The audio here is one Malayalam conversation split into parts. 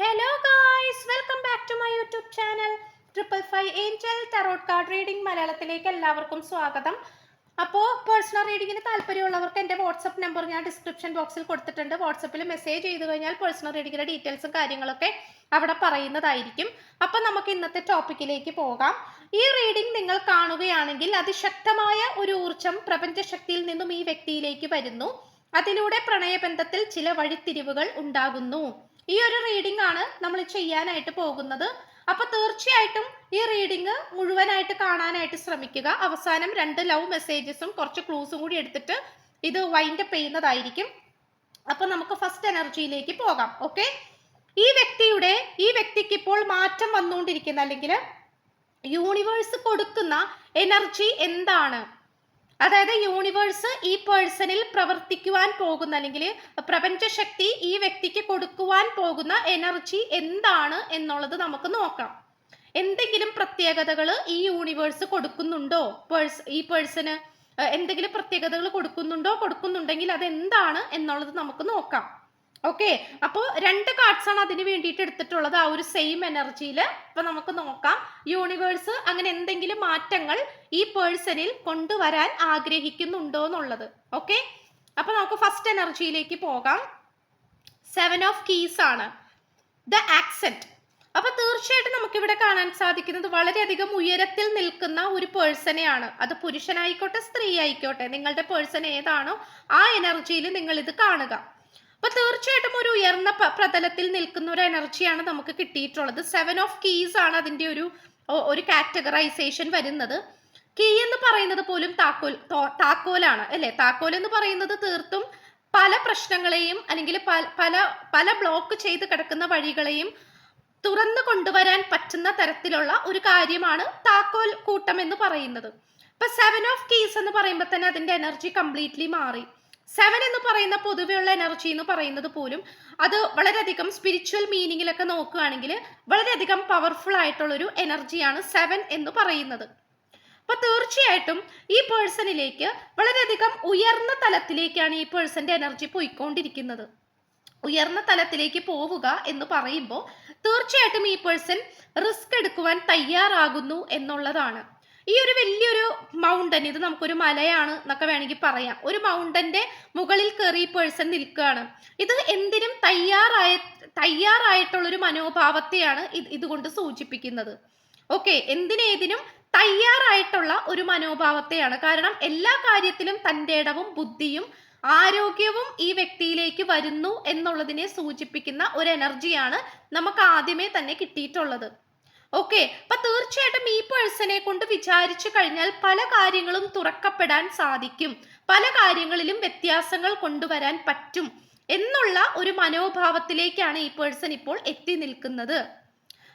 Hello guys welcome back to my YouTube channel triple five angel tarot card reading മലയാളത്തിലേക്ക് എല്ലാവർക്കും സ്വാഗതം. അപ്പോൾ പേഴ്സണൽ റീഡിങ്ങിന് താല്പര്യമുള്ളവർക്ക് എന്റെ വാട്സപ്പ് നമ്പർ ഞാൻ ഡിസ്ക്രിപ്ഷൻ ബോക്സിൽ കൊടുത്തിട്ടുണ്ട്. വാട്സപ്പിൽ മെസ്സേജ് ചെയ്ത് കഴിഞ്ഞാൽ പേഴ്സണൽ റീഡിങ്ങിന്റെ ഡീറ്റെയിൽസും കാര്യങ്ങളൊക്കെ അവിടെ പറയുന്നതായിരിക്കും. അപ്പം നമുക്ക് ഇന്നത്തെ ടോപ്പിക്കിലേക്ക് പോകാം. ഈ റീഡിംഗ് നിങ്ങൾ കാണുകയാണെങ്കിൽ അതിശക്തമായ ഒരു ഊർജം പ്രപഞ്ചശക്തിയിൽ നിന്നും ഈ വ്യക്തിയിലേക്ക് വരുന്നു. അതിലൂടെ പ്രണയബന്ധത്തിൽ ചില വഴിത്തിരിവുകൾ ഉണ്ടാകുന്നു. ഈ ഒരു റീഡിംഗ് ആണ് നമ്മൾ ചെയ്യാനായിട്ട് പോകുന്നത്. അപ്പൊ തീർച്ചയായിട്ടും ഈ റീഡിംഗ് മുഴുവനായിട്ട് കാണാനായിട്ട് ശ്രമിക്കുക. അവസാനം രണ്ട് ലവ് മെസ്സേജസും കുറച്ച് ക്ലൂസും കൂടി എടുത്തിട്ട് ഇത് വൈൻഡ് അപ്പ് ചെയ്യുന്നതായിരിക്കും. അപ്പൊ നമുക്ക് ഫസ്റ്റ് എനർജിയിലേക്ക് പോകാം. ഓക്കെ ഈ വ്യക്തിയുടെ ഈ വ്യക്തിക്ക് ഇപ്പോൾ മാറ്റം വന്നുകൊണ്ടിരിക്കുന്ന അല്ലെങ്കിൽ യൂണിവേഴ്സ് കൊടുക്കുന്ന എനർജി എന്താണ്? അതായത് യൂണിവേഴ്സ് ഈ പേഴ്സണിൽ പ്രവർത്തിക്കുവാൻ പോകുന്ന അല്ലെങ്കിൽ പ്രപഞ്ചശക്തി ഈ വ്യക്തിക്ക് കൊടുക്കുവാൻ പോകുന്ന എനർജി എന്താണ് എന്നുള്ളത് നമുക്ക് നോക്കാം. എന്തെങ്കിലും പ്രത്യേകതകൾ ഈ യൂണിവേഴ്സ് കൊടുക്കുന്നുണ്ടോ? പേഴ്സ് ഈ പേഴ്സണ് എന്തെങ്കിലും പ്രത്യേകതകൾ കൊടുക്കുന്നുണ്ടോ? കൊടുക്കുന്നുണ്ടെങ്കിൽ അതെന്താണ് എന്നുള്ളത് നമുക്ക് നോക്കാം. ഓക്കെ അപ്പോൾ രണ്ട് കാർഡ്സ് ആണ് അതിന് വേണ്ടിയിട്ട് എടുത്തിട്ടുള്ളത്. ആ ഒരു സെയിം എനർജിയിൽ അപ്പൊ നമുക്ക് നോക്കാം. യൂണിവേഴ്സ് അങ്ങനെ എന്തെങ്കിലും മാറ്റങ്ങൾ ഈ പേഴ്സണിൽ കൊണ്ടുവരാൻ ആഗ്രഹിക്കുന്നുണ്ടോ എന്നുള്ളത് ഓക്കെ അപ്പൊ നമുക്ക് ഫസ്റ്റ് എനർജിയിലേക്ക് പോകാം. സെവൻ ഓഫ് കീസ് ആണ്. ദ ആക്സെന്റ് അപ്പൊ തീർച്ചയായിട്ടും നമുക്കിവിടെ കാണാൻ സാധിക്കുന്നത് വളരെയധികം ഉയരത്തിൽ നിൽക്കുന്ന ഒരു പേഴ്സണെയാണ് അത് പുരുഷനായിക്കോട്ടെ സ്ത്രീ ആയിക്കോട്ടെ നിങ്ങളുടെ പേഴ്സൺ ഏതാണോ ആ എനർജിയിൽ നിങ്ങൾ ഇത് കാണുക. അപ്പൊ തീർച്ചയായിട്ടും ഒരു ഉയർന്ന പ്രതലത്തിൽ നിൽക്കുന്ന ഒരു എനർജിയാണ് നമുക്ക് കിട്ടിയിട്ടുള്ളത്. സെവൻ ഓഫ് കീസ് ആണ് അതിന്റെ ഒരു ഒരു കാറ്റഗറൈസേഷൻ വരുന്നത്. കീ എന്ന് പറയുന്നത് പോലും താക്കോൽ താക്കോലാണ് അല്ലെ? താക്കോൽ എന്ന് പറയുന്നത് തീർത്തും പല പ്രശ്നങ്ങളെയും അല്ലെങ്കിൽ പല പല ബ്ലോക്ക് ചെയ്ത് കിടക്കുന്ന വഴികളെയും തുറന്നു കൊണ്ടുവരാൻ പറ്റുന്ന തരത്തിലുള്ള ഒരു കാര്യമാണ് താക്കോൽ കൂട്ടം എന്ന് പറയുന്നത്. ഇപ്പൊ സെവൻ ഓഫ് കീസ് എന്ന് പറയുമ്പോൾ തന്നെ അതിന്റെ എനർജി കംപ്ലീറ്റ്ലി മാറി. സെവൻ എന്ന് പറയുന്ന പൊതുവെയുള്ള എനർജി എന്ന് പറയുന്നത് പോലും അത് വളരെയധികം സ്പിരിച്വൽ മീനിങ്ങിലൊക്കെ നോക്കുകയാണെങ്കിൽ വളരെയധികം പവർഫുൾ ആയിട്ടുള്ളൊരു എനർജിയാണ് സെവൻ എന്ന് പറയുന്നത്. അപ്പൊ തീർച്ചയായിട്ടും ഈ പേഴ്സണിലേക്ക് വളരെയധികം ഉയർന്ന തലത്തിലേക്കാണ് ഈ പേഴ്സന്റെ എനർജി പോയിക്കൊണ്ടിരിക്കുന്നത്. ഉയർന്ന തലത്തിലേക്ക് പോവുക എന്ന് പറയുമ്പോൾ തീർച്ചയായിട്ടും ഈ പേഴ്സൺ റിസ്ക് എടുക്കുവാൻ തയ്യാറാകുന്നു എന്നുള്ളതാണ്. ഈ ഒരു വലിയൊരു മൗണ്ടൻ ഇത് നമുക്കൊരു മലയാണ് എന്നൊക്കെ വേണമെങ്കിൽ പറയാം. ഒരു മൗണ്ടന്റെ മുകളിൽ കയറി പേഴ്സൺ നിൽക്കുകയാണ്. ഇത് എന്തിനും തയ്യാറായ തയ്യാറായിട്ടുള്ളൊരു മനോഭാവത്തെയാണ് ഇത് ഇതുകൊണ്ട് സൂചിപ്പിക്കുന്നത്. ഓക്കെ എന്തിനേതിനും തയ്യാറായിട്ടുള്ള ഒരു മനോഭാവത്തെയാണ്. കാരണം എല്ലാ കാര്യത്തിലും തന്റെ ഇടവും ബുദ്ധിയും ആരോഗ്യവും ഈ വ്യക്തിയിലേക്ക് വരുന്നു എന്നുള്ളതിനെ സൂചിപ്പിക്കുന്ന ഒരു എനർജിയാണ് നമുക്ക് ആദ്യമേ തന്നെ കിട്ടിയിട്ടുള്ളത്. ഓക്കെ അപ്പൊ തീർച്ചയായിട്ടും ഈ പേഴ്സണെ കൊണ്ട് വിചാരിച്ചു കഴിഞ്ഞാൽ പല കാര്യങ്ങളും തുറക്കപ്പെടാൻ സാധിക്കും. പല കാര്യങ്ങളിലും വ്യത്യാസങ്ങൾ കൊണ്ടുവരാൻ പറ്റും എന്നുള്ള ഒരു മനോഭാവത്തിലേക്കാണ് ഈ പേഴ്സൺ ഇപ്പോൾ എത്തി നിൽക്കുന്നത്.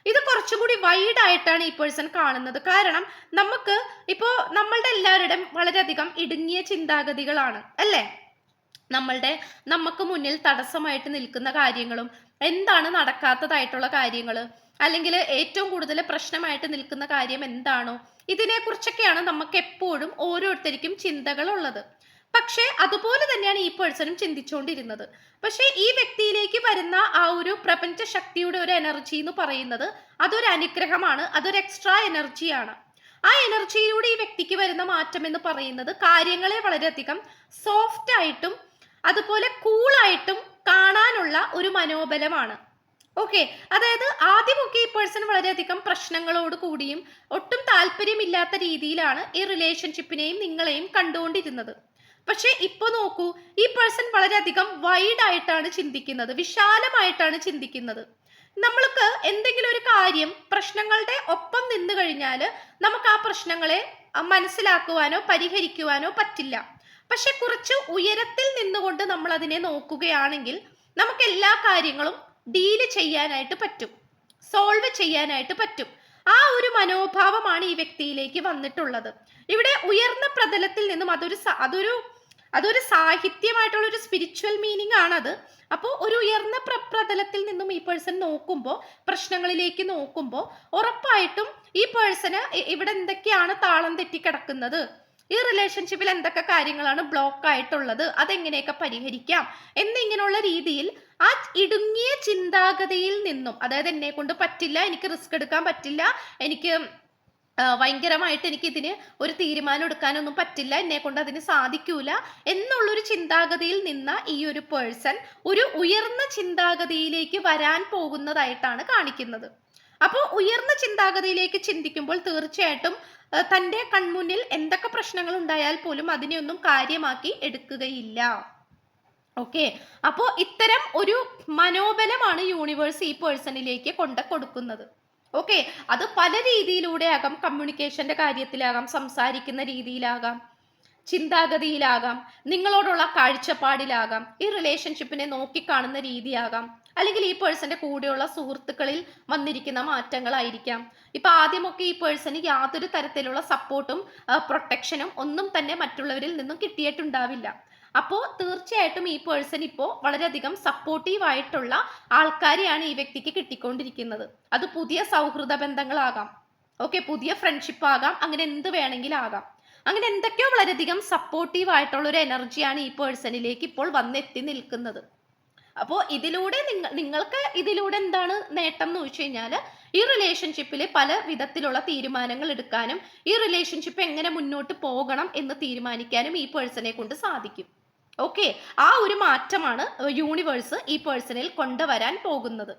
ഇത് കുറച്ചുകൂടി വൈഡ് ആയിട്ടാണ് ഈ പേഴ്സൺ കാണുന്നത്. കാരണം നമുക്ക് ഇപ്പോ നമ്മളുടെ എല്ലാവരുടെയും വളരെയധികം ഇടുങ്ങിയ ചിന്താഗതികളാണ് അല്ലേ? നമ്മളുടെ നമുക്ക് മുന്നിൽ തടസ്സമായിട്ട് നിൽക്കുന്ന കാര്യങ്ങളും എന്താണ് നടക്കാത്തതായിട്ടുള്ള കാര്യങ്ങൾ അല്ലെങ്കിൽ ഏറ്റവും കൂടുതൽ പ്രശ്നമായിട്ട് നിൽക്കുന്ന കാര്യം എന്താണോ ഇതിനെക്കുറിച്ചൊക്കെയാണ് നമുക്ക് എപ്പോഴും ഓരോരുത്തർക്കും ചിന്തകളുള്ളത്. പക്ഷേ അതുപോലെ തന്നെയാണ് ഈ പേഴ്സണും ചിന്തിച്ചുകൊണ്ടിരുന്നത് പക്ഷേ ഈ വ്യക്തിയിലേക്ക് വരുന്ന ആ ഒരു പ്രപഞ്ച ശക്തിയുടെ ഒരു എനർജി എന്ന് പറയുന്നത് അതൊരു അനുഗ്രഹമാണ് അതൊരു എക്സ്ട്രാ എനർജിയാണ്. ആ എനർജിയിലൂടെ ഈ വ്യക്തിക്ക് വരുന്ന മാറ്റം എന്ന് പറയുന്നത് കാര്യങ്ങളെ വളരെയധികം സോഫ്റ്റ് ആയിട്ടും അതുപോലെ കൂളായിട്ടും കാണാനുള്ള ഒരു മനോബലമാണ്. ഓക്കെ അതായത് ആദ്യമൊക്കെ ഈ പേഴ്സൺ വളരെയധികം പ്രശ്നങ്ങളോട് കൂടിയും ഒട്ടും താല്പര്യമില്ലാത്ത രീതിയിലാണ് ഈ റിലേഷൻഷിപ്പിനെയും നിങ്ങളെയും കണ്ടുകൊണ്ടിരുന്നത്. പക്ഷെ ഇപ്പൊ നോക്കൂ ഈ പേഴ്സൺ വളരെയധികം വൈഡ് ആയിട്ടാണ് ചിന്തിക്കുന്നത് വിശാലമായിട്ടാണ് ചിന്തിക്കുന്നത്. നമ്മൾക്ക് എന്തെങ്കിലും ഒരു കാര്യം പ്രശ്നങ്ങളുടെ ഒപ്പം നിന്നു കഴിഞ്ഞാൽ നമുക്ക് ആ പ്രശ്നങ്ങളെ മനസ്സിലാക്കുവാനോ പരിഹരിക്കുവാനോ പറ്റില്ല. പക്ഷെ കുറച്ച് ഉയരത്തിൽ നിന്നുകൊണ്ട് നമ്മൾ അതിനെ നോക്കുകയാണെങ്കിൽ നമുക്ക് എല്ലാ കാര്യങ്ങളും ഡീൽ ചെയ്യാനായിട്ട് പറ്റും. സോൾവ് ചെയ്യാനായിട്ട് പറ്റും. ആ ഒരു മനോഭാവമാണ് ഈ വ്യക്തിയിലേക്ക് വന്നിട്ടുള്ളത്. ഇവിടെ ഉയർന്ന പ്രതലത്തിൽ നിന്നും അതൊരു അതൊരു അതൊരു സാഹിത്യമായിട്ടുള്ള ഒരു സ്പിരിച്വൽ മീനിങ് ആണത്. അപ്പോൾ ഒരു ഉയർന്ന പ്ര പ്രതലത്തിൽ നിന്നും ഈ പേഴ്സൺ നോക്കുമ്പോൾ പ്രശ്നങ്ങളിലേക്ക് നോക്കുമ്പോൾ ഉറപ്പായിട്ടും ഈ പേഴ്സണ് ഇവിടെ എന്തൊക്കെയാണ് താളം തെറ്റി കിടക്കുന്നത് ഈ റിലേഷൻഷിപ്പിൽ എന്തൊക്കെ കാര്യങ്ങളാണ് ബ്ലോക്ക് ആയിട്ടുള്ളത്? അതെങ്ങനെയൊക്കെ പരിഹരിക്കാം? എന്നിങ്ങനെയുള്ള രീതിയിൽ ആ ഇടുങ്ങിയ ചിന്താഗതിയിൽ നിന്നും അതായത് എന്നെ കൊണ്ട് പറ്റില്ല എനിക്ക് റിസ്ക് എടുക്കാൻ പറ്റില്ല എനിക്ക് ഭയങ്കരമായിട്ട് എനിക്ക് ഇതിന് ഒരു തീരുമാനം എടുക്കാനൊന്നും പറ്റില്ല എന്നെ കൊണ്ട് അതിന് സാധിക്കൂല എന്നുള്ളൊരു ചിന്താഗതിയിൽ നിന്ന ഈ ഒരു പേഴ്സൺ ഒരു ഉയർന്ന ചിന്താഗതിയിലേക്ക് വരാൻ പോകുന്നതായിട്ടാണ് കാണിക്കുന്നത്. അപ്പോൾ ഉയർന്ന ചിന്താഗതിയിലേക്ക് ചിന്തിക്കുമ്പോൾ തീർച്ചയായിട്ടും തന്റെ കൺമുന്നിൽ എന്തൊക്കെ പ്രശ്നങ്ങൾ ഉണ്ടായാൽ പോലും അതിനെയൊന്നും കാര്യമാക്കി എടുക്കുകയില്ല. ഓക്കെ അപ്പോൾ ഇത്തരം ഒരു മനോബലമാണ് യൂണിവേഴ്സ് ഈ പേഴ്സണിലേക്ക് കൊണ്ട കൊടുക്കുന്നത്. ഓക്കെ അത് പല രീതിയിലൂടെ ആകാം കമ്മ്യൂണിക്കേഷന്റെ കാര്യത്തിലാകാം. സംസാരിക്കുന്ന രീതിയിലാകാം. ചിന്താഗതിയിലാകാം. നിങ്ങളോടുള്ള കാഴ്ചപ്പാടിലാകാം. ഈ റിലേഷൻഷിപ്പിനെ നോക്കിക്കാണുന്ന രീതിയാകാം. അല്ലെങ്കിൽ ഈ പേഴ്സന്റെ കൂടെയുള്ള സുഹൃത്തുക്കളിൽ വന്നിരിക്കുന്ന മാറ്റങ്ങളായിരിക്കാം. ഇപ്പൊ ആദ്യമൊക്കെ ഈ പേഴ്സന് യാതൊരു തരത്തിലുള്ള സപ്പോർട്ടും പ്രൊട്ടക്ഷനും ഒന്നും തന്നെ മറ്റുള്ളവരിൽ നിന്നും കിട്ടിയിട്ടുണ്ടാവില്ല. അപ്പോൾ തീർച്ചയായിട്ടും ഈ പേഴ്സൺ ഇപ്പോൾ വളരെയധികം സപ്പോർട്ടീവ് ആയിട്ടുള്ള ആൾക്കാരെയാണ് ഈ വ്യക്തിക്ക് കിട്ടിക്കൊണ്ടിരിക്കുന്നത്. അത് പുതിയ സൗഹൃദ ബന്ധങ്ങളാകാം. ഓക്കെ പുതിയ ഫ്രണ്ട്ഷിപ്പ് ആകാം. അങ്ങനെ എന്ത് വേണമെങ്കിലും ആകാം. അങ്ങനെ എന്തൊക്കെയോ വളരെയധികം സപ്പോർട്ടീവ് ആയിട്ടുള്ള ഒരു എനർജിയാണ് ഈ പേഴ്സണിലേക്ക് ഇപ്പോൾ വന്നെത്തി നിൽക്കുന്നത്. അപ്പോൾ ഇതിലൂടെ നിങ്ങൾ നിങ്ങൾക്ക് ഇതിലൂടെ എന്താണ് നേട്ടം എന്ന് ചോദിച്ചു കഴിഞ്ഞാൽ ഈ റിലേഷൻഷിപ്പിൽ പല വിധത്തിലുള്ള തീരുമാനങ്ങൾ എടുക്കാനും ഈ റിലേഷൻഷിപ്പ് എങ്ങനെ മുന്നോട്ട് പോകണം എന്ന് തീരുമാനിക്കാനും ഈ പേഴ്സണെ കൊണ്ട് സാധിക്കും. ഓക്കെ ആ ഒരു മാറ്റമാണ് യൂണിവേഴ്സ് ഈ പേഴ്സണിൽ കൊണ്ടുവരാൻ പോകുന്നത്.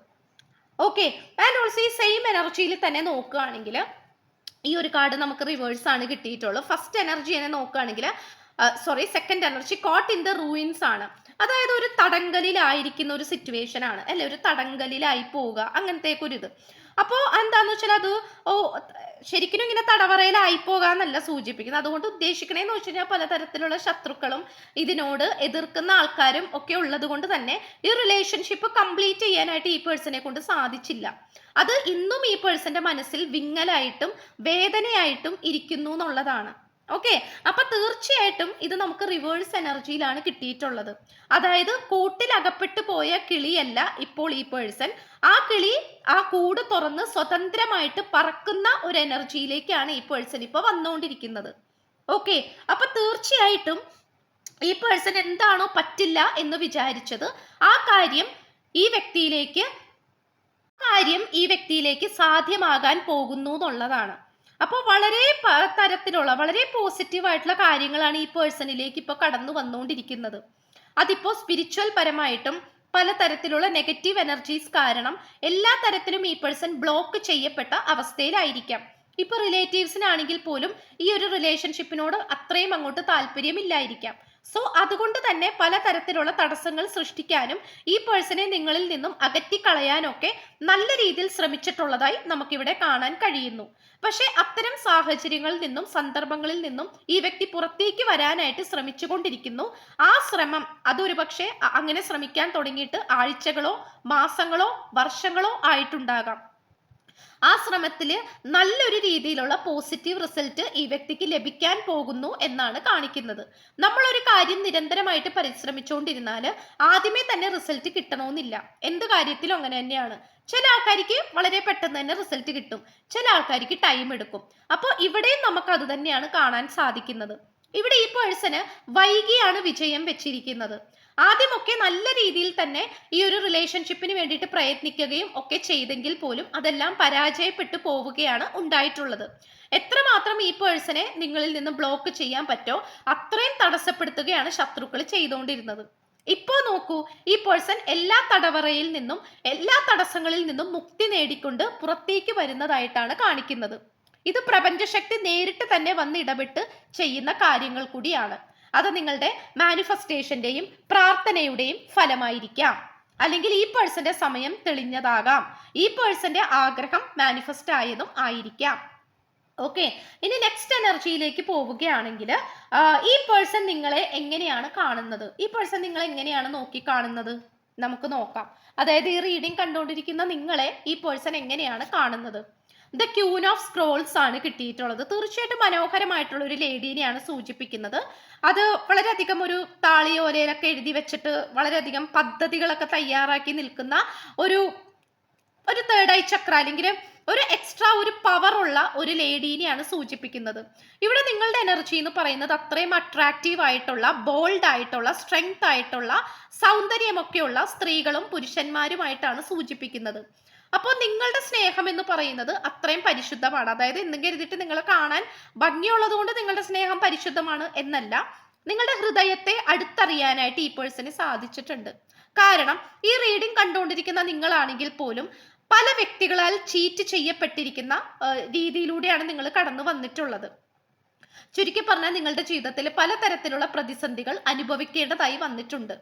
ഓക്കെ ആൻഡ് ഓൾസോ ഈ സെയിം എനർജിയിൽ തന്നെ നോക്കുകയാണെങ്കിൽ ഈ ഒരു കാർഡ് നമുക്ക് റിവേഴ്സ് ആണ് കിട്ടിയിട്ടുള്ളൂ. ഫസ്റ്റ് എനർജി തന്നെ നോക്കുകയാണെങ്കിൽ sorry second energy caught in the ruins ആണ്. അതായത് ഒരു തടങ്കലിലായിരിക്കുന്ന ഒരു സിറ്റുവേഷൻ ആണ്. അല്ലെ ഒരു തടങ്കലിലായി പോവുക അങ്ങനത്തേക്കൊരു ഇത്. അപ്പോൾ എന്താന്ന് വെച്ചാൽ അത് ഓ ശരിക്കും ഇങ്ങനെ തടവറയിലായി പോകാന്നല്ല സൂചിപ്പിക്കുന്നത്. അതുകൊണ്ട് ഉദ്ദേശിക്കണേന്ന് വെച്ച് കഴിഞ്ഞാൽ പലതരത്തിലുള്ള ശത്രുക്കളും ഇതിനോട് എതിർക്കുന്ന ആൾക്കാരും ഒക്കെ ഉള്ളത് കൊണ്ട് തന്നെ ഈ റിലേഷൻഷിപ്പ് കംപ്ലീറ്റ് ചെയ്യാനായിട്ട് ഈ പേഴ്സണെ കൊണ്ട് സാധിച്ചില്ല. അത് ഇന്നും ഈ പേഴ്സന്റെ മനസ്സിൽ വിങ്ങലായിട്ടും വേദനയായിട്ടും ഇരിക്കുന്നു എന്നുള്ളതാണ്. ഓക്കെ അപ്പൊ തീർച്ചയായിട്ടും ഇത് നമുക്ക് റിവേഴ്സ് എനർജിയിലാണ് കിട്ടിയിട്ടുള്ളത്. അതായത് കൂട്ടിൽ അകപ്പെട്ടു പോയ കിളിയല്ല ഇപ്പോൾ ഈ പേഴ്സൺ ആ കിളി ആ കൂട് തുറന്ന് സ്വതന്ത്രമായിട്ട് പറക്കുന്ന ഒരു എനർജിയിലേക്കാണ് ഈ പേഴ്സൺ ഇപ്പൊ വന്നുകൊണ്ടിരിക്കുന്നത്. ഓക്കെ അപ്പൊ തീർച്ചയായിട്ടും ഈ പേഴ്സൺ എന്താണോ പറ്റില്ല എന്ന് വിചാരിച്ചത് ആ കാര്യം ഈ വ്യക്തിയിലേക്ക് കാര്യം ഈ വ്യക്തിയിലേക്ക് സാധ്യമാകാൻ പോകുന്നു എന്നുള്ളതാണ്. അപ്പോൾ വളരെ തരത്തിലുള്ള വളരെ പോസിറ്റീവായിട്ടുള്ള കാര്യങ്ങളാണ് ഈ പേഴ്സണിലേക്ക് ഇപ്പോൾ കടന്നു വന്നുകൊണ്ടിരിക്കുന്നത്. അതിപ്പോൾ സ്പിരിച്വൽ പരമായിട്ടും പലതരത്തിലുള്ള നെഗറ്റീവ് എനർജീസ് കാരണം എല്ലാ തരത്തിലും ഈ പേഴ്സൺ ബ്ലോക്ക് ചെയ്യപ്പെട്ട അവസ്ഥയിലായിരിക്കാം. ഇപ്പൊ റിലേറ്റീവ്സിനാണെങ്കിൽ പോലും ഈ ഒരു റിലേഷൻഷിപ്പിനോട് അത്രയും അങ്ങോട്ട് താല്പര്യമില്ലായിരിക്കാം. സോ അതുകൊണ്ട് തന്നെ പലതരത്തിലുള്ള തടസ്സങ്ങൾ സൃഷ്ടിക്കാനും ഈ പേഴ്സണെ നിങ്ങളിൽ നിന്നും അകറ്റി കളയാനൊക്കെ നല്ല രീതിയിൽ ശ്രമിച്ചിട്ടുള്ളതായി നമുക്കിവിടെ കാണാൻ കഴിയുന്നു. പക്ഷേ അത്തരം സാഹചര്യങ്ങളിൽ നിന്നും സന്ദർഭങ്ങളിൽ നിന്നും ഈ വ്യക്തി പുറത്തേക്ക് വരാനായിട്ട് ശ്രമിച്ചുകൊണ്ടിരിക്കുന്നു. ആ ശ്രമം അതൊരു പക്ഷേ അങ്ങനെ ശ്രമിക്കാൻ തുടങ്ങിയിട്ട് ആഴ്ചകളോ മാസങ്ങളോ വർഷങ്ങളോ ആയിട്ടുണ്ടാകാം. ആ ശ്രമത്തിൽ നല്ലൊരു രീതിയിലുള്ള പോസിറ്റീവ് റിസൾട്ട് ഈ വ്യക്തിക്ക് ലഭിക്കാൻ പോകുന്നു എന്നാണ് കാണിക്കുന്നത്. ഒരു കാര്യം നിരന്തരമായിട്ട് പരിശ്രമിച്ചുകൊണ്ടിരുന്നാൽ ആദ്യമേ തന്നെ റിസൾട്ട് കിട്ടണമെന്നില്ല എന്ത് കാര്യത്തിലും അങ്ങനെ തന്നെയാണ്. ചില ആൾക്കാർക്ക് വളരെ പെട്ടെന്ന് തന്നെ റിസൾട്ട് കിട്ടും. ചില ആൾക്കാർക്ക് ടൈം എടുക്കും. അപ്പോൾ ഇവിടെയും നമുക്ക് അത് തന്നെയാണ് കാണാൻ സാധിക്കുന്നത്. ഇവിടെ ഈ പേഴ്സണ് വൈകിയാണ് വിജയം വെച്ചിരിക്കുന്നത്. ആദ്യമൊക്കെ നല്ല രീതിയിൽ തന്നെ ഈ ഒരു റിലേഷൻഷിപ്പിന് വേണ്ടിയിട്ട് പ്രയത്നിക്കുകയും ഒക്കെ ചെയ്തെങ്കിൽ പോലും അതെല്ലാം പരാജയപ്പെട്ടു പോവുകയാണ് ഉണ്ടായിട്ടുള്ളത്. എത്രമാത്രം ഈ പേഴ്സണെ നിങ്ങളിൽ നിന്ന് ബ്ലോക്ക് ചെയ്യാൻ പറ്റോ അത്രയും തടസ്സപ്പെടുത്തുകയാണ് ശത്രുക്കൾ ചെയ്തുകൊണ്ടിരുന്നത്. ഇപ്പോ നോക്കൂ ഈ പേഴ്സൺ എല്ലാ തടവറയിൽ നിന്നും എല്ലാ തടസ്സങ്ങളിൽ നിന്നും മുക്തി നേടിക്കൊണ്ട് പുറത്തേക്ക് വരുന്നതായിട്ടാണ് കാണിക്കുന്നത്. ഇത് പ്രപഞ്ചശക്തി നേരിട്ട് തന്നെ വന്ന് ഇടപെട്ട് ചെയ്യുന്ന കാര്യങ്ങൾ കൂടിയാണ്. അത് നിങ്ങളുടെ മാനിഫെസ്റ്റേഷന്റെയും പ്രാർത്ഥനയുടെയും ഫലമായിരിക്കാം. അല്ലെങ്കിൽ ഈ പേഴ്സന്റെ സമയം തെളിഞ്ഞതാകാം. ഈ പേഴ്സന്റെ ആഗ്രഹം മാനിഫെസ്റ്റ് ആയതും ആയിരിക്കാം. ഓക്കെ ഇനി നെക്സ്റ്റ് എനർജിയിലേക്ക് പോവുകയാണെങ്കിൽ ഈ പേഴ്സൺ നിങ്ങളെ എങ്ങനെയാണ് കാണുന്നത്? ഈ പേഴ്സൺ നിങ്ങളെ എങ്ങനെയാണ് നോക്കി കാണുന്നത് നമുക്ക് നോക്കാം. അതായത് ഈ റീഡിംഗ് കണ്ടുകൊണ്ടിരിക്കുന്ന നിങ്ങളെ ഈ പേഴ്സൺ എങ്ങനെയാണ് കാണുന്നത്? ദ ക്യൂൻ ഓഫ് സ്ക്രോൾസ് ആണ് കിട്ടിയിട്ടുള്ളത്. തീർച്ചയായിട്ടും മനോഹരമായിട്ടുള്ള ഒരു ലേഡീനെയാണ് സൂചിപ്പിക്കുന്നത്. അത് വളരെയധികം ഒരു താളിയോലയിലൊക്കെ എഴുതി വെച്ചിട്ട് വളരെയധികം പദ്ധതികളൊക്കെ തയ്യാറാക്കി നിൽക്കുന്ന ഒരു ഒരു തേർഡ് ഐ ചക്ര അല്ലെങ്കിൽ ഒരു എക്സ്ട്രാ ഒരു പവർ ഉള്ള ഒരു ലേഡീനെയാണ് സൂചിപ്പിക്കുന്നത്. ഇവിടെ നിങ്ങളുടെ എനർജി എന്ന് പറയുന്നത് അത്രയും അട്രാക്റ്റീവ് ആയിട്ടുള്ള ബോൾഡ് ആയിട്ടുള്ള സ്ട്രെങ്ത് ആയിട്ടുള്ള സൗന്ദര്യമൊക്കെയുള്ള സ്ത്രീകളും പുരുഷന്മാരുമായിട്ടാണ് സൂചിപ്പിക്കുന്നത്. അപ്പോൾ നിങ്ങളുടെ സ്നേഹം എന്ന് പറയുന്നത് അത്രയും പരിശുദ്ധമാണ്. അതായത് എന്നും കരുതിയിട്ട് നിങ്ങളെ കാണാൻ ഭംഗിയുള്ളത് കൊണ്ട് നിങ്ങളുടെ സ്നേഹം പരിശുദ്ധമാണ് എന്നല്ല. നിങ്ങളുടെ ഹൃദയത്തെ അടുത്തറിയാനായിട്ട് ഈ പേഴ്സന് സാധിച്ചിട്ടുണ്ട്. കാരണം ഈ റീഡിംഗ് കണ്ടുകൊണ്ടിരിക്കുന്ന നിങ്ങളാണെങ്കിൽ പോലും പല വ്യക്തികളാൽ ചീറ്റ് ചെയ്യപ്പെട്ടിരിക്കുന്ന രീതിയിലൂടെയാണ് നിങ്ങൾ കടന്നു വന്നിട്ടുള്ളത്. ചുരുക്കി പറഞ്ഞാൽ നിങ്ങളുടെ ജീവിതത്തിൽ പലതരത്തിലുള്ള പ്രതിസന്ധികൾ അനുഭവിക്കേണ്ടതായി വന്നിട്ടുണ്ട്.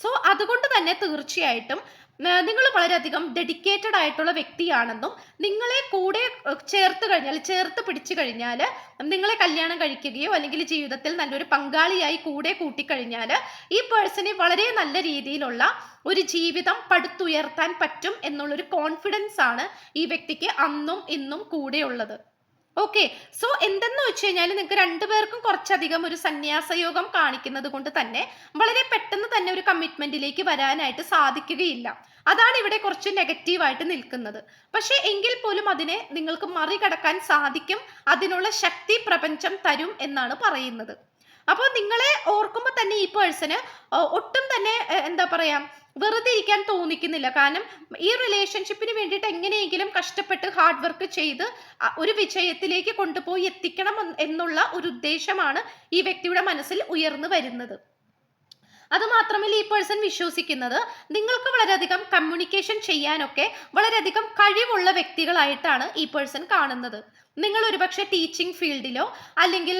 സോ അതുകൊണ്ട് തന്നെ തീർച്ചയായിട്ടും നിങ്ങൾ വളരെയധികം ഡെഡിക്കേറ്റഡ് ആയിട്ടുള്ള വ്യക്തിയാണെന്നും നിങ്ങളെ കൂടെ ചേർത്ത് കഴിഞ്ഞാൽ ചേർത്ത് പിടിച്ചു കഴിഞ്ഞാൽ നിങ്ങളെ കല്യാണം കഴിക്കുകയോ അല്ലെങ്കിൽ ജീവിതത്തിൽ നല്ലൊരു പങ്കാളിയായി കൂടെ കൂട്ടിക്കഴിഞ്ഞാൽ ഈ പേഴ്സണെ വളരെ നല്ല രീതിയിലുള്ള ഒരു ജീവിതം പടുത്തുയർത്താൻ പറ്റും എന്നുള്ളൊരു കോൺഫിഡൻസ് ആണ് ഈ വ്യക്തിക്ക് അന്നും ഇന്നും കൂടെയുള്ളത്. ഓക്കെ സോ എന്തെന്ന് വെച്ച് കഴിഞ്ഞാൽ നിങ്ങൾക്ക് രണ്ടുപേർക്കും കുറച്ചധികം ഒരു സന്യാസയോഗം കാണിക്കുന്നത് കൊണ്ട് തന്നെ വളരെ പെട്ടെന്ന് തന്നെ ഒരു കമ്മിറ്റ്മെന്റിലേക്ക് വരാനായിട്ട് സാധിക്കുകയില്ല. അതാണ് ഇവിടെ കുറച്ച് നെഗറ്റീവായിട്ട് നിൽക്കുന്നത്. പക്ഷേ എങ്കിൽ പോലും അതിനെ നിങ്ങൾക്ക് മറികടക്കാൻ സാധിക്കും. അതിനുള്ള ശക്തി പ്രപഞ്ചം തരും എന്നാണ് പറയുന്നത്. അപ്പോൾ നിങ്ങളെ ഓർക്കുമ്പോൾ തന്നെ ഈ പേഴ്സണ് ഒട്ടും തന്നെ എന്താ പറയാ വെറുതെ ഇരിക്കാൻ തോന്നിക്കുന്നില്ല. കാരണം ഈ റിലേഷൻഷിപ്പിന് വേണ്ടിയിട്ട് എങ്ങനെയെങ്കിലും കഷ്ടപ്പെട്ട് ഹാർഡ് വർക്ക് ചെയ്ത് ഒരു വിജയത്തിലേക്ക് കൊണ്ടുപോയി എത്തിക്കണം എന്നുള്ള ഒരു ഉദ്ദേശമാണ് ഈ വ്യക്തിയുടെ മനസ്സിൽ ഉയർന്നു വരുന്നത്. അത് മാത്രമല്ല ഈ പേഴ്സൺ വിശ്വസിക്കുന്നത് നിങ്ങൾക്ക് വളരെയധികം കമ്മ്യൂണിക്കേഷൻ ചെയ്യാനൊക്കെ വളരെയധികം കഴിവുള്ള വ്യക്തികളായിട്ടാണ് ഈ പേഴ്സൺ കാണുന്നത്. നിങ്ങൾ ഒരുപക്ഷെ ടീച്ചിങ് ഫീൽഡിലോ അല്ലെങ്കിൽ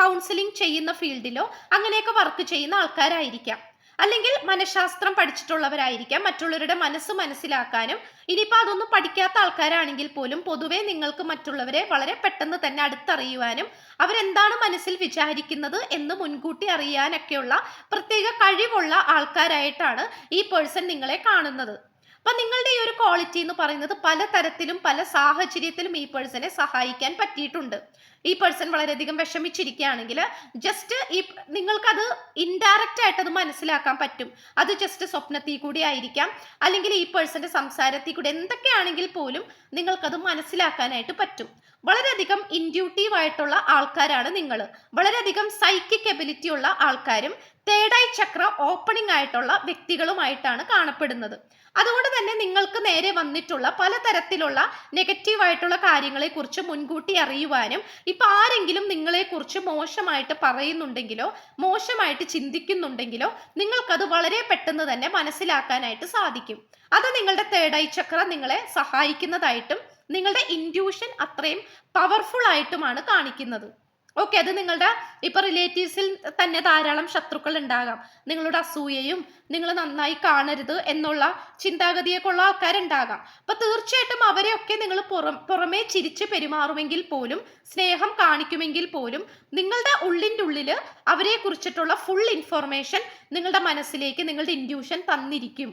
കൗൺസിലിംഗ് ചെയ്യുന്ന ഫീൽഡിലോ അങ്ങനെയൊക്കെ വർക്ക് ചെയ്യുന്ന ആൾക്കാരായിരിക്കാം. അല്ലെങ്കിൽ മനഃശാസ്ത്രം പഠിച്ചിട്ടുള്ളവരായിരിക്കാം. മറ്റുള്ളവരുടെ മനസ്സ് മനസ്സിലാക്കാനും ഇനിയിപ്പോൾ അതൊന്നും പഠിക്കാത്ത ആൾക്കാരാണെങ്കിൽ പോലും പൊതുവേ നിങ്ങൾക്ക് മറ്റുള്ളവരെ വളരെ പെട്ടെന്ന് തന്നെ അടുത്തറിയുവാനും അവരെന്താണ് മനസ്സിൽ വിചാരിക്കുന്നത് എന്ന് മുൻകൂട്ടി അറിയാനൊക്കെയുള്ള പ്രത്യേക കഴിവുള്ള ആൾക്കാരായിട്ടാണ് ഈ പേഴ്സൺ നിങ്ങളെ കാണുന്നത്. അപ്പൊ നിങ്ങളുടെ ഈ ഒരു ക്വാളിറ്റി എന്ന് പറയുന്നത് പല തരത്തിലും പല സാഹചര്യത്തിലും ഈ പേഴ്സണെ സഹായിക്കാൻ പറ്റിയിട്ടുണ്ട്. ഈ പേഴ്സൺ വളരെയധികം വിഷമിച്ചിരിക്കുകയാണെങ്കിൽ ജസ്റ്റ് ഈ നിങ്ങൾക്കത് ഇൻഡയറക്റ്റ് ആയിട്ട് അത് മനസ്സിലാക്കാൻ പറ്റും. അത് ജസ്റ്റ് സ്വപ്നത്തിൽ കൂടി ആയിരിക്കാം. അല്ലെങ്കിൽ ഈ പേഴ്സന്റെ സംസാരത്തിൽ കൂടി എന്തൊക്കെയാണെങ്കിൽ പോലും നിങ്ങൾക്കത് മനസ്സിലാക്കാനായിട്ട് പറ്റും. വളരെയധികം ഇൻഡ്യൂട്ടീവ് ആയിട്ടുള്ള ആൾക്കാരാണ് നിങ്ങൾ. വളരെയധികം സൈക്കിക് എബിലിറ്റി ഉള്ള ആൾക്കാരും തേർഡ് ഐ ചക്ര ഓപ്പണിംഗ് ആയിട്ടുള്ള വ്യക്തികളുമായിട്ടാണ് കാണപ്പെടുന്നത്. അതുകൊണ്ട് തന്നെ നിങ്ങൾക്ക് നേരെ വന്നിട്ടുള്ള പലതരത്തിലുള്ള നെഗറ്റീവ് ആയിട്ടുള്ള കാര്യങ്ങളെ കുറിച്ച് മുൻകൂട്ടി അറിയുവാനും ഇപ്പൊ ആരെങ്കിലും നിങ്ങളെ കുറിച്ച് മോശമായിട്ട് പറയുന്നുണ്ടെങ്കിലോ മോശമായിട്ട് ചിന്തിക്കുന്നുണ്ടെങ്കിലോ നിങ്ങൾക്കത് വളരെ പെട്ടെന്ന് തന്നെ മനസ്സിലാക്കാനായിട്ട് സാധിക്കും. അത് നിങ്ങളുടെ തേർഡ് ഐ ചക്ര നിങ്ങളെ സഹായിക്കുന്നതായിട്ടും നിങ്ങളുടെ ഇൻഡ്യൂഷൻ അത്രയും പവർഫുൾ ആയിട്ടുമാണ് കാണിക്കുന്നത്. ഓക്കെ അത് നിങ്ങളുടെ ഇപ്പൊ റിലേറ്റീവ്സിൽ തന്നെ ധാരാളം ശത്രുക്കൾ ഉണ്ടാകാം നിങ്ങളുടെ അസൂയയും നിങ്ങൾ നന്നായി കാണരുത് എന്നുള്ള ചിന്താഗതിയൊക്കെ ഉള്ള ആൾക്കാരുണ്ടാകാം. അപ്പൊ തീർച്ചയായിട്ടും അവരെയൊക്കെ നിങ്ങൾ പുറം പുറമേ ചിരിച്ച് പെരുമാറുമെങ്കിൽ പോലും സ്നേഹം കാണിക്കുമെങ്കിൽ പോലും നിങ്ങളുടെ ഉള്ളിന്റെ ഉള്ളിൽ അവരെ കുറിച്ചിട്ടുള്ള ഫുൾ ഇൻഫോർമേഷൻ നിങ്ങളുടെ മനസ്സിലേക്ക് നിങ്ങളുടെ ഇൻഡ്യൂഷൻ തന്നിരിക്കും.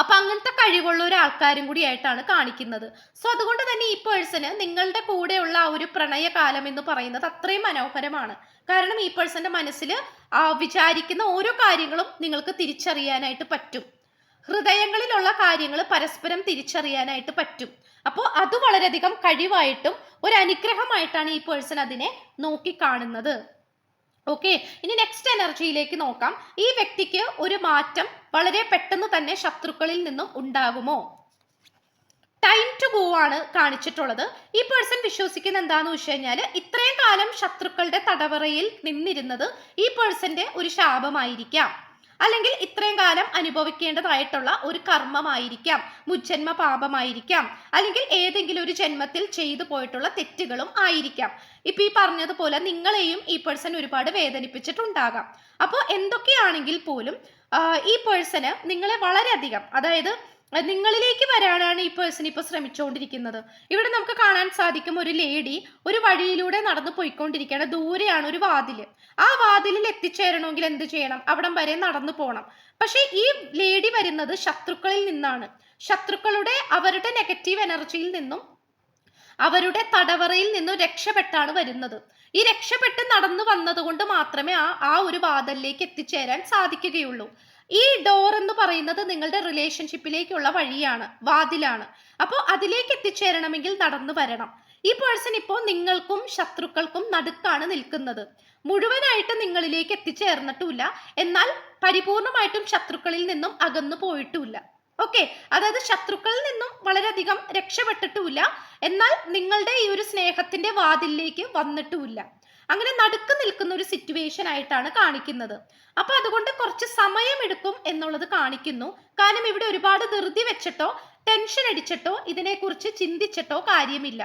അപ്പൊ അങ്ങനത്തെ കഴിവുള്ള ഒരു ആൾക്കാരും കൂടി ആയിട്ടാണ് കാണിക്കുന്നത്. സോ അതുകൊണ്ട് തന്നെ ഈ പേഴ്സന് നിങ്ങളുടെ കൂടെയുള്ള ആ ഒരു പ്രണയകാലം എന്ന് പറയുന്നത് അത്രയും മനോഹരമാണ്. കാരണം ഈ പേഴ്സന്റെ മനസ്സിൽ വിചാരിക്കുന്ന ഓരോ കാര്യങ്ങളും നിങ്ങൾക്ക് തിരിച്ചറിയാനായിട്ട് പറ്റും. ഹൃദയങ്ങളിലുള്ള കാര്യങ്ങൾ പരസ്പരം തിരിച്ചറിയാനായിട്ട് പറ്റും. അപ്പോൾ അത് വളരെയധികം കഴിവായിട്ടും ഒരു അനുഗ്രഹമായിട്ടാണ് ഈ പേഴ്സൺ അതിനെ നോക്കിക്കാണുന്നത്. ഓക്കെ ഇനി നെക്സ്റ്റ് എനർജിയിലേക്ക് നോക്കാം. ഈ വ്യക്തിക്ക് ഒരു മാറ്റം വളരെ പെട്ടെന്ന് തന്നെ ശത്രുക്കളിൽ നിന്നും ഉണ്ടാകുമോ? ടൈം ടു ഗോ ആണ് കാണിച്ചിട്ടുള്ളത്. ഈ പേഴ്സൺ വിശ്വസിക്കുന്ന എന്താന്ന് വെച്ച് കഴിഞ്ഞാൽ ഇത്രയും കാലം ശത്രുക്കളുടെ തടവറയിൽ നിന്നിരുന്നത് ഈ പേഴ്സന്റെ ഒരു ശാപമായിരിക്കാം. അല്ലെങ്കിൽ ഇത്രയും കാലം അനുഭവിക്കേണ്ടതായിട്ടുള്ള ഒരു കർമ്മമായിരിക്കാം മുജ്ജന്മ പാപമായിരിക്കാം അല്ലെങ്കിൽ ഏതെങ്കിലും ഒരു ജന്മത്തിൽ ചെയ്തു പോയിട്ടുള്ള തെറ്റുകളും ആയിരിക്കാം. ഇപ്പൊ ഈ പറഞ്ഞതുപോലെ നിങ്ങളെയും ഈ പേഴ്സൺ ഒരുപാട് വേദനിപ്പിച്ചിട്ടുണ്ടാകാം. അപ്പോൾ എന്തൊക്കെയാണെങ്കിൽ പോലും ഈ പേഴ്സണ് നിങ്ങളെ വളരെയധികം അതായത് നിങ്ങളിലേക്ക് വരാനാണ് ഈ പേഴ്സൺ ഇപ്പോൾ ശ്രമിച്ചുകൊണ്ടിരിക്കുന്നത് ഇവിടെ നമുക്ക് കാണാൻ സാധിക്കും ഒരു ലേഡി ഒരു വഴിയിലൂടെ നടന്നു പോയിക്കൊണ്ടിരിക്കുകയാണ്. ദൂരെയാണ് ഒരു വാതിൽ. ആ വാതിലിൽ എത്തിച്ചേരണമെങ്കിൽ എന്ത് ചെയ്യണം? അവിടം വരെ നടന്നു പോകണം പക്ഷേ ഈ ലേഡി വരുന്നത് ശത്രുക്കളിൽ നിന്നാണ്. ശത്രുക്കളുടെ അവരുടെ നെഗറ്റീവ് എനർജിയിൽ നിന്നും അവരുടെ തടവറയിൽ നിന്നും രക്ഷപ്പെട്ടാണ് വരുന്നത്. ഈ രക്ഷപ്പെട്ട് നടന്നു വന്നതുകൊണ്ട് മാത്രമേ ആ ആ ഒരു വാതലിലേക്ക് എത്തിച്ചേരാൻ സാധിക്കുകയുള്ളൂ. ഈ ഡോർ എന്ന് പറയുന്നത് നിങ്ങളുടെ റിലേഷൻഷിപ്പിലേക്കുള്ള വഴിയാണ് വാതിലാണ്. അപ്പോൾ അതിലേക്ക് എത്തിച്ചേരണമെങ്കിൽ നടന്നു വരണം. ഈ പേഴ്സൺ ഇപ്പോൾ നിങ്ങൾക്കും ശത്രുക്കൾക്കും നടുക്കാണ് നിൽക്കുന്നത്. മുഴുവനായിട്ട് നിങ്ങളിലേക്ക് എത്തിച്ചേർന്നിട്ടുമില്ല. എന്നാൽ പരിപൂർണമായിട്ടും ശത്രുക്കളിൽ നിന്നും അകന്നു പോയിട്ടുമില്ല. ഓക്കെ അതായത് ശത്രുക്കളിൽ നിന്നും വളരെയധികം രക്ഷപ്പെട്ടിട്ടുമില്ല. എന്നാൽ നിങ്ങളുടെ ഈ ഒരു സ്നേഹത്തിന്റെ വാതിലിലേക്ക് വന്നിട്ടുമില്ല. അങ്ങനെ നടുക്ക് നിൽക്കുന്ന ഒരു സിറ്റുവേഷൻ ആയിട്ടാണ് കാണിക്കുന്നത്. അപ്പൊ അതുകൊണ്ട് കുറച്ച് സമയമെടുക്കും എന്നുള്ളത് കാണിക്കുന്നു. കാരണം ഇവിടെ ഒരുപാട് ധൃതി വെച്ചിട്ടോ ടെൻഷൻ അടിച്ചിട്ടോ ഇതിനെക്കുറിച്ച് ചിന്തിച്ചിട്ടോ കാര്യമില്ല.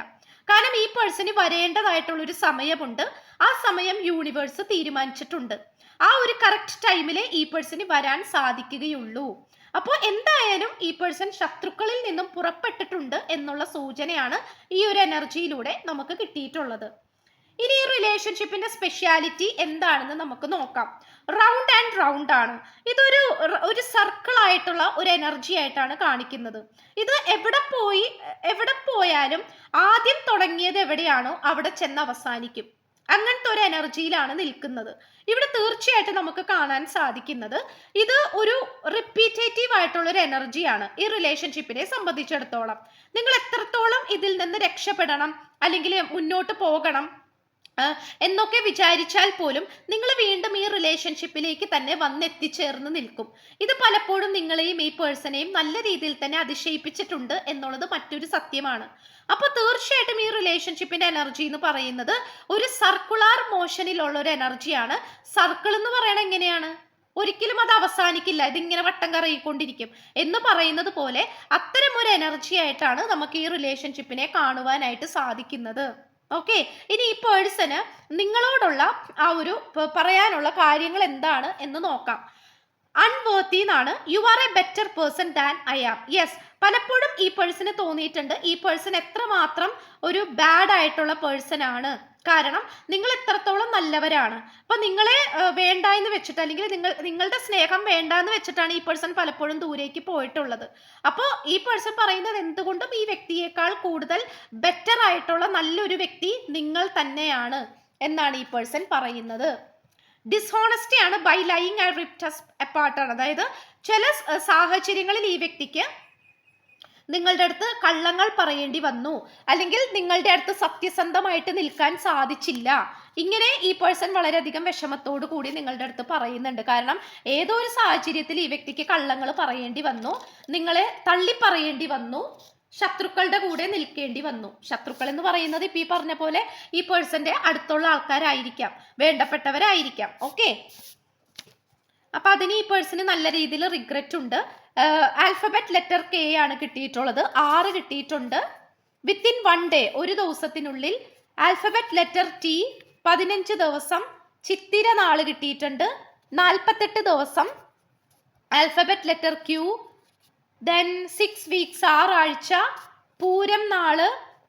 കാരണം ഈ പേഴ്സണ് വരേണ്ടതായിട്ടുള്ള ഒരു സമയമുണ്ട്. ആ സമയം യൂണിവേഴ്സ് തീരുമാനിച്ചിട്ടുണ്ട്. ആ ഒരു കറക്റ്റ് ടൈമിലെ ഈ പേഴ്സണ് വരാൻ സാധിക്കുകയുള്ളൂ. അപ്പോൾ എന്തായാലും ഈ പേഴ്സൺ ശത്രുക്കളിൽ നിന്നും പുറപ്പെട്ടിട്ടുണ്ട് എന്നുള്ള സൂചനയാണ് ഈ ഒരു എനർജിയിലൂടെ നമുക്ക് കിട്ടിയിട്ടുള്ളത്. ഇനി ഈ റിലേഷൻഷിപ്പിന്റെ സ്പെഷ്യാലിറ്റി എന്താണെന്ന് നമുക്ക് നോക്കാം. റൗണ്ട് ആൻഡ് റൗണ്ട് ആണ്. ഇതൊരു ഒരു സർക്കിൾ ആയിട്ടുള്ള ഒരു എനർജി ആയിട്ടാണ് കാണിക്കുന്നത്. ഇത് എവിടെ പോയി എവിടെ പോയാലും ആദ്യം തുടങ്ങിയത് എവിടെയാണോ അവിടെ ചെന്ന് അവസാനിക്കും. അങ്ങനത്തെ ഒരു എനർജിയിലാണ് നിൽക്കുന്നത്. ഇവിടെ തീർച്ചയായിട്ടും നമുക്ക് കാണാൻ സാധിക്കുന്നത് ഇത് ഒരു റിപ്പീറ്റേറ്റീവ് ആയിട്ടുള്ള ഒരു എനർജിയാണ് ഈ റിലേഷൻഷിപ്പിനെ സംബന്ധിച്ചിടത്തോളം. നിങ്ങൾ എത്രത്തോളം ഇതിൽ നിന്ന് രക്ഷപ്പെടണം അല്ലെങ്കിൽ മുന്നോട്ട് പോകണം എന്നൊക്കെ വിചാരിച്ചാൽ പോലും നിങ്ങൾ വീണ്ടും ഈ റിലേഷൻഷിപ്പിലേക്ക് തന്നെ വന്നെത്തിച്ചേർന്ന് നിൽക്കും. ഇത് പലപ്പോഴും നിങ്ങളെയും ഈ പേഴ്സണെയും നല്ല രീതിയിൽ തന്നെ അതിശയിപ്പിച്ചിട്ടുണ്ട് എന്നുള്ളത് മറ്റൊരു സത്യമാണ്. അപ്പൊ തീർച്ചയായിട്ടും ഈ റിലേഷൻഷിപ്പിന്റെ എനർജി എന്ന് പറയുന്നത് ഒരു സർക്കുലാർ മോഷനിലുള്ള ഒരു എനർജിയാണ് സർക്കിൾ എന്ന് പറയണത് എങ്ങനെയാണ്? ഒരിക്കലും അത് അവസാനിക്കില്ല. ഇതിങ്ങനെ വട്ടം കറങ്ങിക്കൊണ്ടിരിക്കും എന്ന് പറയുന്നത് പോലെ അത്തരം ഒരു എനർജി ആയിട്ടാണ് നമുക്ക് ഈ റിലേഷൻഷിപ്പിനെ കാണുവാനായിട്ട് സാധിക്കുന്നത്. ഓക്കെ ഇനി ഈ പേഴ്സണ് നിങ്ങളോടുള്ള ആ ഒരു പറയാനുള്ള കാര്യങ്ങൾ എന്താണ് എന്ന് നോക്കാം. അൺവേർത്തി എന്നാണ് you are a better person than I am yes പലപ്പോഴും ഈ പേഴ്സണ് തോന്നിയിട്ടുണ്ട്. ഈ പേഴ്സൺ എത്രമാത്രം ഒരു ബാഡ് ആയിട്ടുള്ള പേഴ്സൺ ആണ്. കാരണം നിങ്ങൾ എത്രത്തോളം നല്ലവരാണ്. അപ്പൊ നിങ്ങളെ വേണ്ട എന്ന് വെച്ചിട്ട് അല്ലെങ്കിൽ നിങ്ങൾ നിങ്ങളുടെ സ്നേഹം വേണ്ട എന്ന് വെച്ചിട്ടാണ് ഈ പേഴ്സൺ പലപ്പോഴും ദൂരേക്ക് പോയിട്ടുള്ളത്. അപ്പോൾ ഈ പേഴ്സൺ പറയുന്നത് എന്തുകൊണ്ടും ഈ വ്യക്തിയേക്കാൾ കൂടുതൽ ബെറ്റർ ആയിട്ടുള്ള നല്ലൊരു വ്യക്തി നിങ്ങൾ തന്നെയാണ് എന്നാണ് ഈ പേഴ്സൺ പറയുന്നത്. ഡിസ്ഹോണസ്റ്റി ആണ് ബൈ ലൈങ് ആൻഡ് റിപ്റ്റസ് അപ്പാർട്ടാണ് അതായത് ചില സാഹചര്യങ്ങളിൽ ഈ വ്യക്തിക്ക് നിങ്ങളുടെ അടുത്ത് കള്ളങ്ങൾ പറയേണ്ടി വന്നു. അല്ലെങ്കിൽ നിങ്ങളുടെ അടുത്ത് സത്യസന്ധമായിട്ട് നിൽക്കാൻ സാധിച്ചില്ല. ഇങ്ങനെ ഈ പേഴ്സൺ വളരെയധികം വിഷമത്തോടു കൂടി നിങ്ങളുടെ അടുത്ത് പറയുന്നുണ്ട്. കാരണം ഏതോ ഒരു സാഹചര്യത്തിൽ ഈ വ്യക്തിക്ക് കള്ളങ്ങൾ പറയേണ്ടി വന്നു. നിങ്ങളെ തള്ളി പറയേണ്ടി വന്നു. ശത്രുക്കളുടെ കൂടെ നിൽക്കേണ്ടി വന്നു. ശത്രുക്കൾ എന്ന് പറയുന്നത് ഇപ്പൊ ഈ പറഞ്ഞ പോലെ ഈ പേഴ്സന്റെ അടുത്തുള്ള ആൾക്കാരായിരിക്കാം. വേണ്ടപ്പെട്ടവരായിരിക്കാം. ഓക്കെ അപ്പൊ അതിന് ഈ പേഴ്സന് നല്ല രീതിയിൽ റിഗ്രറ്റ് ഉണ്ട്. ആൽഫബറ്റ് ലെറ്റർ കെ ആണ് കിട്ടിയിട്ടുള്ളത്. ആറ് കിട്ടിയിട്ടുണ്ട്. വിത്തിൻ വൺ ഡേ ഒരു ദിവസത്തിനുള്ളിൽ ആൽഫബറ്റ് ലെറ്റർ ടി പതിനഞ്ച് ദിവസം ചിത്തിര നാൾ കിട്ടിയിട്ടുണ്ട്. നാൽപ്പത്തെട്ട് ദിവസം alphabet letter Q then six weeks ആറാഴ്ച Pooram നാൾ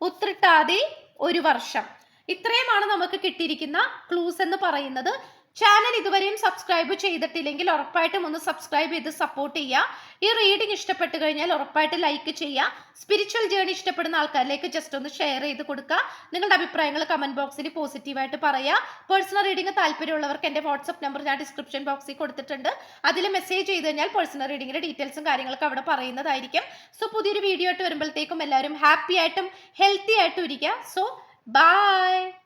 ഉത്രട്ടാതി ഒരു വർഷം. ഇത്രയുമാണ് നമുക്ക് കിട്ടിയിരിക്കുന്ന ക്ലൂസ് എന്ന് പറയുന്നത്. ചാനൽ ഇതുവരെയും സബ്സ്ക്രൈബ് ചെയ്തിട്ടില്ലെങ്കിൽ ഉറപ്പായിട്ടും ഒന്ന് സബ്സ്ക്രൈബ് ചെയ്ത് സപ്പോർട്ട് ചെയ്യുക. ഈ റീഡിംഗ് ഇഷ്ടപ്പെട്ട് കഴിഞ്ഞാൽ ഉറപ്പായിട്ട് ലൈക്ക് ചെയ്യുക. സ്പിരിച്വൽ ജേണി ഇഷ്ടപ്പെടുന്ന ആൾക്കാരിലേക്ക് ജസ്റ്റ് ഒന്ന് ഷെയർ ചെയ്ത് കൊടുക്കുക. നിങ്ങളുടെ അഭിപ്രായങ്ങൾ കമന്റ് ബോക്സിൽ പോസിറ്റീവായിട്ട് പറയുക. പേഴ്സണൽ റീഡിംഗ് താല്പര്യമുള്ളവർക്ക് എന്റെ വാട്സപ്പ് നമ്പർ ഞാൻ ഡിസ്ക്രിപ്ഷൻ ബോക്സിൽ കൊടുത്തിട്ടുണ്ട്. അതിൽ മെസ്സേജ് ചെയ്ത് കഴിഞ്ഞാൽ പേഴ്സണൽ റീഡിങ്ങിന്റെ ഡീറ്റെയിൽസും കാര്യങ്ങളൊക്കെ അവിടെ പറയുന്നതായിരിക്കും. സോ പുതിയൊരു വീഡിയോ ആയിട്ട് വരുമ്പോഴത്തേക്കും എല്ലാവരും ഹാപ്പി ആയിട്ടും ഹെൽത്തി ആയിട്ടും ഇരിക്കുക. So by